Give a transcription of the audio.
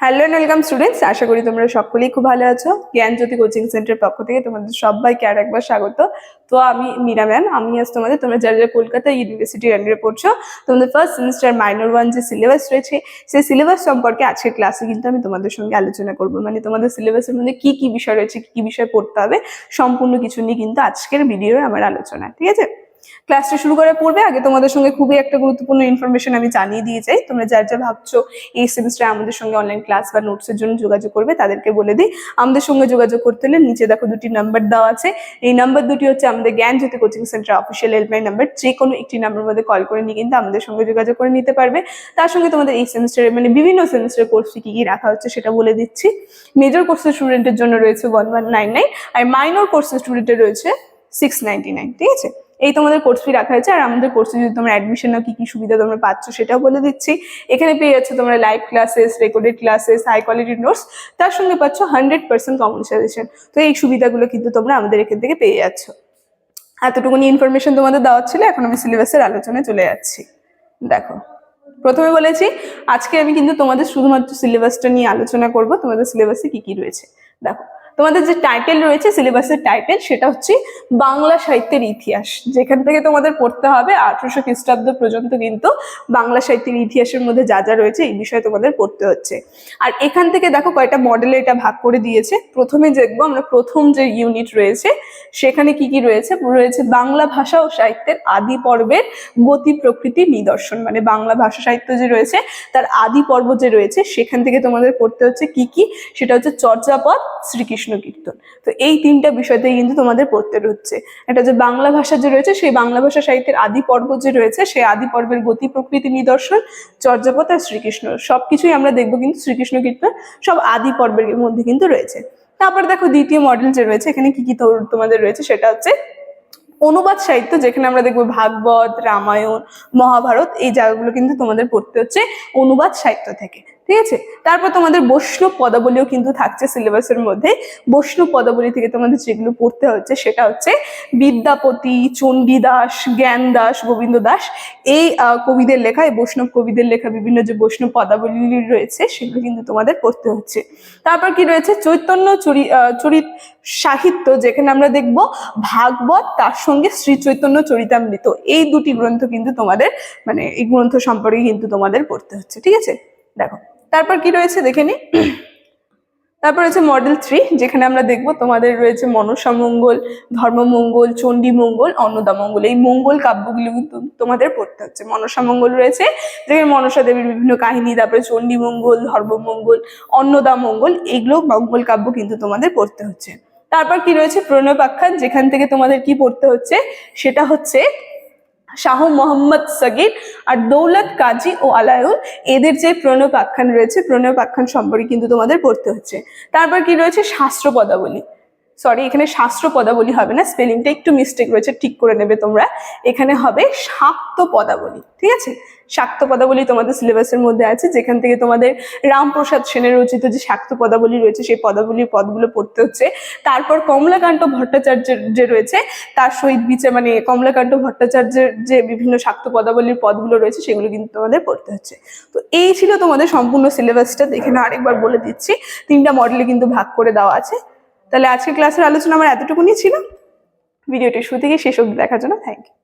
Hello and welcome students আশা করি তোমরা সকলেই খুব ভালো আছো। জ্ঞানজ্যোতি কোচিং সেন্টারের পক্ষ থেকে তোমাদের সবাইকে আর একবার স্বাগত। তো আমি মীরা ম্যাম আমি আজ তোমাদের, তোমরা যারা যারা কলকাতা ইউনিভার্সিটির আন্ডারে পড়ছো, তোমাদের ফার্স্ট সেমিস্টার মাইনর ওয়ান যে সিলেবাস রয়েছে, সেই সিলেবাস সম্পর্কে আজকের ক্লাসে কিন্তু আমি তোমাদের সঙ্গে আলোচনা করব। মানে তোমাদের সিলেবাসের মধ্যে কি কি বিষয় রয়েছে, কি কি বিষয় পড়তে হবে, সম্পূর্ণ কিছু নিয়ে কিন্তু আজকের ভিডিওর আমার আলোচনা, ঠিক আছে? ক্লাসটা শুরু করার পূর্বে আগে তোমাদের সঙ্গে খুবই একটা গুরুত্বপূর্ণ ইনফরমেশন আমি জানিয়ে দিয়ে যাই। তোমরা যার যা ভাবছ এই সেমিস্টারে আমাদের সঙ্গে অনলাইন ক্লাস বা নোটসের জন্য যোগাযোগ করবে, তাদেরকে বলে দিই। আমাদের সঙ্গে যোগাযোগ করতে হলে নিচে দেখো দুটি নাম্বার দেওয়া আছে। এই নাম্বার দুটি হচ্ছে আমাদের Gyan Jyoti coaching centre official helpline number যে কোনো একটি নাম্বার মধ্যে কল করে নিয়ে কিন্তু আমাদের সঙ্গে যোগাযোগ করে নিতে পারবে। তার সঙ্গে তোমাদের এই সেমিস্টারে মানে বিভিন্ন সেমিস্টারের কোর্স কি কি রাখা হচ্ছে সেটা বলে দিচ্ছি। মেজর কোর্সের স্টুডেন্টের জন্য রয়েছে ওয়ান ওয়ান নাইন নাইন আর মাইনর কোর্সের স্টুডেন্টের রয়েছে সিক্স নাইনটি নাইন ঠিক আছে? এই তোমাদের কোর্স ফি রাখা হয়েছে, আর আমাদের কোর্সে যদি তোমরা অ্যাডমিশন নাও, কি কি সুবিধা তোমরা পাচ্ছ সেটাও বলে দিচ্ছি। এখানে পেয়ে যাচ্ছ তোমরা live classes recorded classes high কোয়ালিটির নোটস তার সঙ্গে পাচ্ছ হান্ড্রেড পার্সেন্ট কমন সাজেশন তো এই সুবিধাগুলো কিন্তু তোমরা আমাদের এখান থেকে পেয়ে যাচ্ছ। এতটুকুনি ইনফরমেশন তোমাদের দেওয়া ছিল, এখন আমি সিলেবাসের আলোচনায় চলে যাচ্ছি। দেখো, প্রথমে বলেছি, আজকে আমি কিন্তু তোমাদের শুধুমাত্র সিলেবাসটা নিয়ে আলোচনা করব, তোমাদের সিলেবাসে কি কি রয়েছে। দেখো তোমাদের যে টাইটেল রয়েছে সিলেবাসের টাইটেল সেটা হচ্ছে বাংলা সাহিত্যের ইতিহাস। যেখান থেকে তোমাদের পড়তে হবে, আঠারোশো খ্রিস্টাব্দ পর্যন্ত কিন্তু বাংলা সাহিত্যের ইতিহাসের মধ্যে যা যা রয়েছে, এই বিষয়ে তোমাদের পড়তে হচ্ছে। আর এখান থেকে দেখো কয়টা মডেলে এটা ভাগ করে দিয়েছে। প্রথমে দেখব আমরা প্রথম যে ইউনিট রয়েছে, সেখানে কি কি রয়েছে? রয়েছে বাংলা ভাষা ও সাহিত্যের আদি পর্বের গতি প্রকৃতি নিদর্শন। মানে বাংলা ভাষা সাহিত্য যে রয়েছে, তার আদি পর্ব যে রয়েছে, সেখান থেকে তোমাদের পড়তে হচ্ছে কি কি? সেটা হচ্ছে চর্যাপদ শ্রীকৃষ্ণ কীর্তন। তো এই তিনটা বিষয়তেই কিন্তু তোমাদের পড়তে হচ্ছে। একটা যে বাংলা ভাষা যে রয়েছে, সেই বাংলা ভাষা সাহিত্যের আদি পর্ব যে রয়েছে, সেই আদি পর্বের গতি প্রকৃতি নিদর্শন, চর্যাপদ আর শ্রীকৃষ্ণ। সবকিছুই আমরা দেখব কিন্তু শ্রীকৃষ্ণ কীর্তন, সব আদি পর্বের মধ্যে কিন্তু রয়েছে। তারপর দেখো দ্বিতীয় মডেল যে রয়েছে, এখানে কি কি তোমাদের রয়েছে, সেটা হচ্ছে অনুবাদ সাহিত্য, যেখানে আমরা দেখব ভাগবত, রামায়ণ, মহাভারত, এই জায়গাগুলো কিন্তু তোমাদের পড়তে হচ্ছে অনুবাদ সাহিত্য থেকে। ঠিক আছে? তারপর তোমাদের বৈষ্ণব পদাবলীও কিন্তু থাকছে সিলেবাসের মধ্যে। বৈষ্ণব পদাবলী থেকে তোমাদের যেগুলো পড়তে হচ্ছে সেটা হচ্ছে বিদ্যাপতি, চণ্ডীদাস জ্ঞান দাস গোবিন্দ দাস এই কবিদের লেখা, এই বৈষ্ণব কবিদের লেখা বিভিন্ন যে বৈষ্ণব পদাবলী রয়েছে সেগুলো কিন্তু তোমাদের পড়তে হচ্ছে। তারপর কি রয়েছে? চৈতন্য চরি চরিত সাহিত্য যেখানে আমরা দেখব ভাগবত তার সঙ্গে শ্রী চৈতন্য চরিতামৃত। এই দুটি গ্রন্থ কিন্তু তোমাদের মানে এই গ্রন্থ সম্পর্কে কিন্তু তোমাদের পড়তে হচ্ছে। ঠিক আছে? দেখো। তারপর কি রয়েছে দেখে নি? তারপর হচ্ছে মডেল থ্রি যেখানে আমরা দেখব তোমাদের রয়েছে মনসা মঙ্গল ধর্মমঙ্গল চণ্ডী মঙ্গল, অন্নদা মঙ্গল। এই মঙ্গল কাব্যগুলি কিন্তু তোমাদের পড়তে হচ্ছে। মনসা মঙ্গল রয়েছে, যেখানে মনসা দেবীর বিভিন্ন কাহিনী, তারপরে চণ্ডী মঙ্গল ধর্মমঙ্গল অন্নদা মঙ্গল মঙ্গল কাব্য কিন্তু তোমাদের পড়তে হচ্ছে। তারপর কি রয়েছে প্রণয় প্রণবাখ্যান যেখান থেকে তোমাদের কি পড়তে হচ্ছে? সেটা হচ্ছে শাহ মোহাম্মদ সগির আর দৌলত কাজী ও আলায়ুল। এদের যে প্রণব আখ্যান রয়েছে প্রণব আখ্যান সম্পর্কে কিন্তু তোমাদের পড়তে হচ্ছে। তারপর কি রয়েছে? শাস্ত্র পদাবলী। সরি এখানে শাস্ত্র পদাবলী হবে না, স্পেলিংটা একটু মিস্টেক রয়েছে, ঠিক করে নেবে তোমরা। এখানে হবে শাক্ত পদাবলী ঠিক আছে? শাক্ত পদাবলী তোমাদের সিলেবাসের মধ্যে আছে, যেখান থেকে তোমাদের রামপ্রসাদ সেনের রচিত যে শাক্ত পদাবলী রয়েছে, সেই পদাবলীর পদগুলো পড়তে হচ্ছে। তারপর কমলাকান্ত ভট্টাচার্যের যে রয়েছে, তার সহিত বিচে মানে কমলাকান্ত ভট্টাচার্যের যে বিভিন্ন শাক্ত পদাবলীর পদগুলো রয়েছে, সেগুলো কিন্তু তোমাদের পড়তে হচ্ছে। তো এই ছিল তোমাদের সম্পূর্ণ সিলেবাসটা এখানে আরেকবার বলে দিচ্ছি, তিনটা মডেলে কিন্তু ভাগ করে দেওয়া আছে। তাহলে আজকে ক্লাসের আলোচনা আমার এতটুকুনি ছিল। ভিডিওটি শুরু থেকে শেষ অবধি দেখার জন্য থ্যাংক ইউ